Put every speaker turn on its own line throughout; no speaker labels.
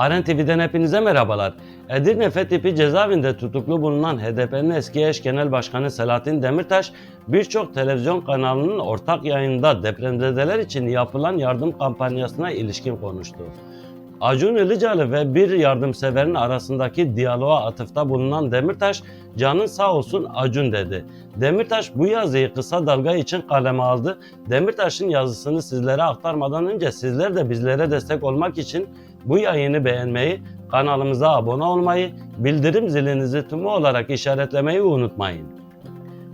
Aren TV'den hepinize merhabalar. Edirne Fethipi cezaevinde tutuklu bulunan HDP'nin eski eş genel başkanı Selahattin Demirtaş, birçok televizyon kanalının ortak yayında depremzedeler için yapılan yardım kampanyasına ilişkin konuştu. Acun Ilıcalı ve bir yardımseverin arasındaki diyaloğa atıfta bulunan Demirtaş, canın sağ olsun Acun dedi. Demirtaş bu yazıyı kısa dalga için kaleme aldı. Demirtaş'ın yazısını sizlere aktarmadan önce sizler de bizlere destek olmak için bu yayını beğenmeyi, kanalımıza abone olmayı, bildirim zilinizi tümü olarak işaretlemeyi unutmayın.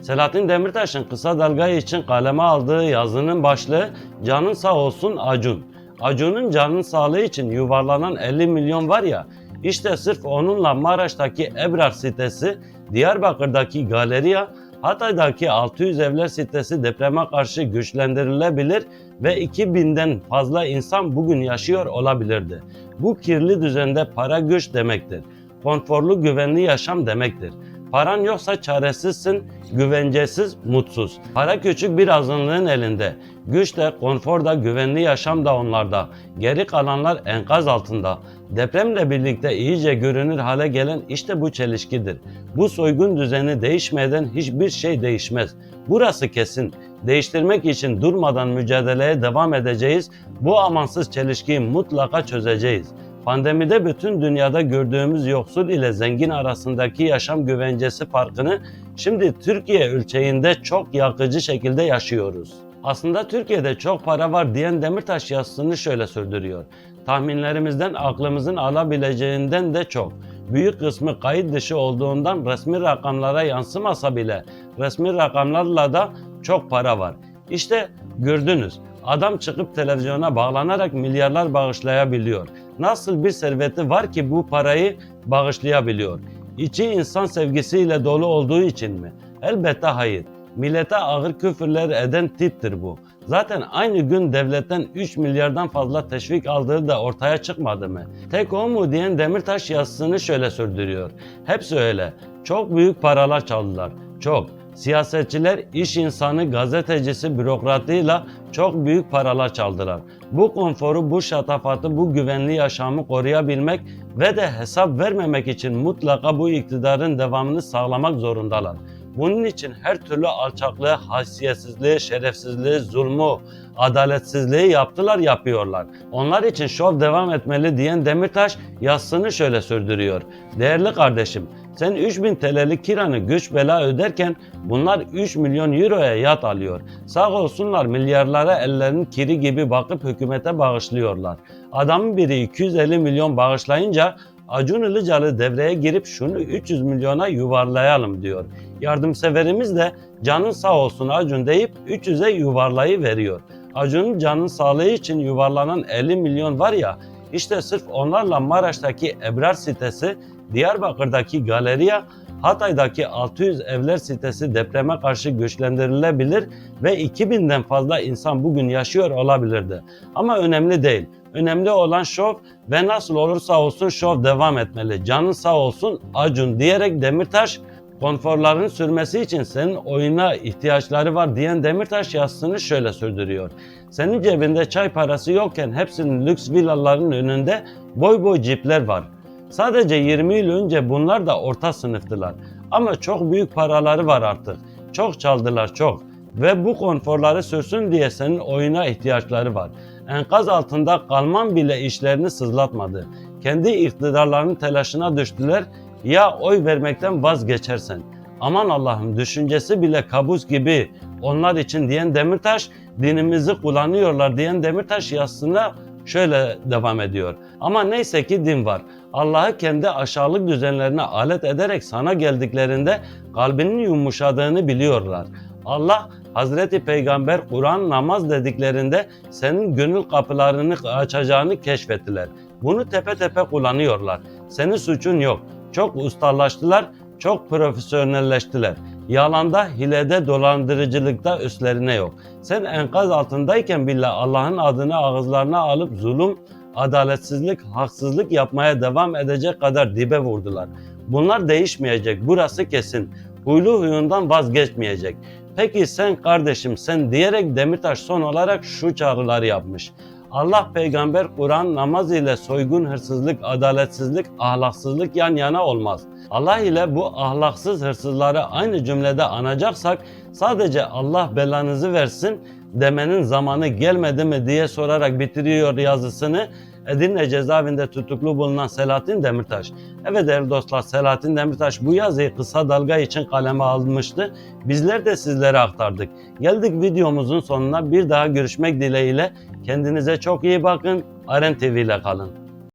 Selahattin Demirtaş'ın kısa dalga için kaleme aldığı yazının başlığı Canın sağ olsun Acun. Acun'un canın sağlığı için yuvarlanan 50 milyon var ya, işte sırf onunla Maraş'taki Ebrar sitesi, Diyarbakır'daki Galeriya, Hatay'daki 600 evler sitesi depreme karşı güçlendirilebilir ve 2000'den fazla insan bugün yaşıyor olabilirdi. Bu kirli düzende para güç demektir. Konforlu güvenli yaşam demektir. Paran yoksa çaresizsin, güvencesiz, mutsuz. Para küçük bir azınlığın elinde. Güç de, konfor da, güvenli yaşam da onlarda. Geri kalanlar enkaz altında. Depremle birlikte iyice görünür hale gelen işte bu çelişkidir. Bu soygun düzeni değişmeden hiçbir şey değişmez. Burası kesin. Değiştirmek için durmadan mücadeleye devam edeceğiz. Bu amansız çelişkiyi mutlaka çözeceğiz. Pandemide bütün dünyada gördüğümüz yoksul ile zengin arasındaki yaşam güvencesi farkını şimdi Türkiye ölçeğinde çok yakıcı şekilde yaşıyoruz. Aslında Türkiye'de çok para var diyen Demirtaş yazısını şöyle sürdürüyor. Tahminlerimizden aklımızın alabileceğinden de çok. Büyük kısmı kayıt dışı olduğundan resmi rakamlara yansımasa bile resmi rakamlarla da çok para var. İşte gördünüz adam çıkıp televizyona bağlanarak milyarlar bağışlayabiliyor. Nasıl bir serveti var ki bu parayı bağışlayabiliyor? İçi insan sevgisiyle dolu olduğu için mi? Elbette hayır. Millete ağır küfürler eden tiptir bu. Zaten aynı gün devletten 3 milyardan fazla teşvik aldığı da ortaya çıkmadı mı? Tek o mu diyen Demirtaş yazısını şöyle sürdürüyor. Hepsi öyle. Çok büyük paralar çaldılar. Çok. Siyasetçiler, iş insanı, gazetecisi, bürokratıyla çok büyük paralar çaldılar. Bu konforu, bu şatafatı, bu güvenli yaşamı koruyabilmek ve de hesap vermemek için mutlaka bu iktidarın devamını sağlamak zorundalar. Bunun için her türlü alçaklığı, haysiyetsizliği, şerefsizliği, zulmü, adaletsizliği yaptılar, yapıyorlar. Onlar için şov devam etmeli diyen Demirtaş yazısını şöyle sürdürüyor. Değerli kardeşim, sen 3000 TL'lik kiranı güç bela öderken bunlar 3 milyon euroya yat alıyor. Sağ olsunlar milyarlara ellerinin kiri gibi bakıp hükümete bağışlıyorlar. Adamın biri 250 milyon bağışlayınca Acun Ilıcalı devreye girip şunu 300 milyona yuvarlayalım diyor. Yardımseverimiz de canın sağ olsun Acun deyip 300'e yuvarlayı veriyor. Acun'un canın sağlığı için yuvarlanan 50 milyon var ya işte sırf onlarla Maraş'taki Ebrar sitesi, Diyarbakır'daki Galeriya, Hatay'daki 600 evler sitesi depreme karşı güçlendirilebilir ve 2000'den fazla insan bugün yaşıyor olabilirdi. Ama önemli değil. Önemli olan şov ve nasıl olursa olsun şov devam etmeli. Canın sağ olsun Acun diyerek Demirtaş konforların sürmesi için senin oyuna ihtiyaçları var diyen Demirtaş yazısını şöyle sürdürüyor. Senin cebinde çay parası yokken hepsinin lüks villaların önünde boy boy cipler var. Sadece 20 yıl önce bunlar da orta sınıftılar. Ama çok büyük paraları var artık. Çok çaldılar çok. Ve bu konforları sürsün diye senin oyuna ihtiyaçları var. Enkaz altında kalman bile işlerini sızlatmadı. Kendi iktidarlarının telaşına düştüler ya oy vermekten vazgeçersen. Aman Allah'ım düşüncesi bile kabus gibi onlar için diyen Demirtaş dinimizi kullanıyorlar diyen Demirtaş yazısına şöyle devam ediyor. Ama neyse ki din var. Allah'ı kendi aşağılık düzenlerine alet ederek sana geldiklerinde kalbinin yumuşadığını biliyorlar. Allah Hazreti Peygamber Kur'an namaz dediklerinde senin gönül kapılarını açacağını keşfettiler. Bunu tepe tepe kullanıyorlar. Senin suçun yok. Çok ustalaştılar, çok profesyonelleştiler. Yalanda, hilede, dolandırıcılıkta üstlerine yok. Sen enkaz altındayken bile Allah'ın adını ağızlarına alıp zulüm, adaletsizlik, haksızlık yapmaya devam edecek kadar dibe vurdular. Bunlar değişmeyecek, burası kesin. Huylu huyundan vazgeçmeyecek. Peki sen kardeşim sen diyerek Demirtaş son olarak şu çağrıları yapmış. Allah peygamber Kur'an namaz ile soygun, hırsızlık, adaletsizlik, ahlaksızlık yan yana olmaz. Allah ile bu ahlaksız hırsızları aynı cümlede anacaksak sadece Allah belanızı versin demenin zamanı gelmedi mi diye sorarak bitiriyor yazısını Edirne cezaevinde tutuklu bulunan Selahattin Demirtaş. Evet değerli dostlar Selahattin Demirtaş bu yazıyı kısa dalga için kaleme almıştı. Bizler de sizlere aktardık. Geldik videomuzun sonuna bir daha görüşmek dileğiyle. Kendinize çok iyi bakın. Aren TV ile kalın.